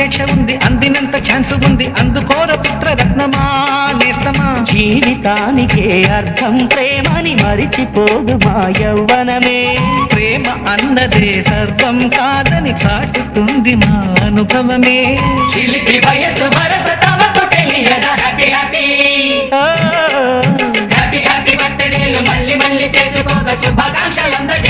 అపేక్ష ఉంది అందినంత ఛాన్స్ ఉంది. అందుకోర పుత్రరత్నమా నేస్తమా? జీవితానికే అర్థం ప్రేమని మరిచిపోదు మా యవ్వనమే ప్రేమ అన్నదే సర్వం కాదని చాటుతుంది మా అనుభవమే. చిలిపి వయసు వరస తమకు తెలియదా happy happy oh, happy happy బర్త్డేలు మళ్ళీ మళ్ళీ చేసుకోక శుభాకాంక్షలు అందజేయమా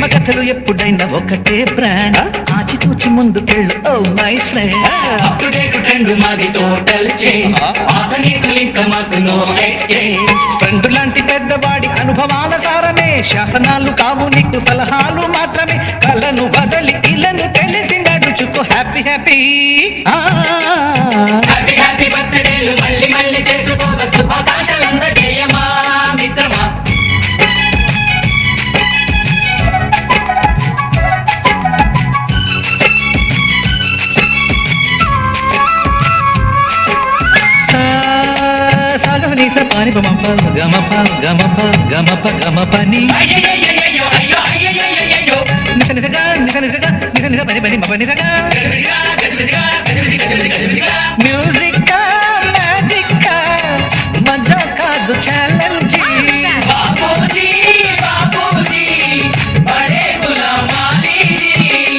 ప్రేమ కథలు ఎప్పుడైనా ఒకటే బ్రాండ్ ఆచితూచి ముందుకెళ్ళు ఓ my friend up to date trend మాది టోటల్ చేంజ్ పాత నీతులు ఇంకా మాకు నో ఎక్స్చేంజ్ ఫ్రెండ్ లాంటి పెద్దవాడి అనుభవాల సారమే. శాసనాలు కావు నీకు సలహాలు మాత్రమే. కలను బదలి ఇలను తెలిసి నడుచుకో హ్యాపీ హ్యాపీ సాగని పాని గమప గమప గమప గమప గమ ప గమ నిజగా నిజగా నిజ పని పని మప నిజగా మ్యూజిక్ మ్యాజిక్ మజా కాదు ఛాలెంజ్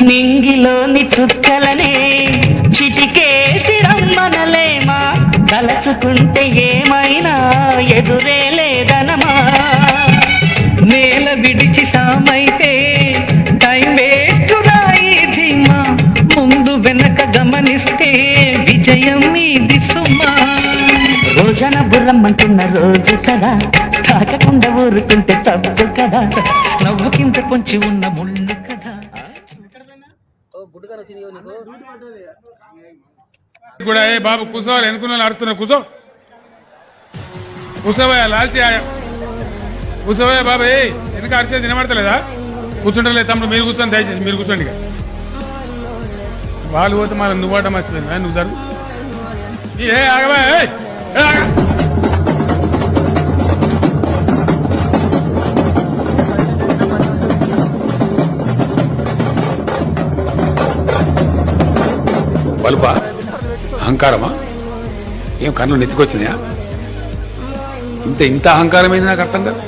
నింగిలోని చుక్కలనే చిటికేసి రమ్మనలేమా తలచుకుంటే ఎదురే లేదనమా? నేల విడిచి సామైతే టైం వేస్ట్ రాయి ధీమా? ముందు వెనక గమనిస్తే విజయం మీది సుమా. రోజన బుర్రమ్మంటున్న రోజు కదా తాకకుండా ఊరుకుంటే తప్పు కదా. నవ్వుకింత పొంచి ఉన్న ముళ్ళు కదా. కూడా ఏ బాబు కూర్చోవాలి ఎన్నుకున్న వాళ్ళు అరుతున్నారు కూర్చో కూర్చోబోయా లాల్చి కూర్చోబోయా బాబు ఎందుకు అరిచేది నిలబడతలేదా కూర్చుంటలేదు తమ్ముడు మీరు కూర్చొని దయచేసి మీరు కూర్చోండి ఇక. వాళ్ళు పోతే మళ్ళీ నువ్వు ఆట మర్చిపోయింది నువ్వు జరుగు. ఏ ఆగబా బలుపా అహంకారమా? ఏం కన్ను నెత్తికొచ్చినాయా? ఇంత ఇంత అహంకారం ఏంది నాకు అర్థం కాదు.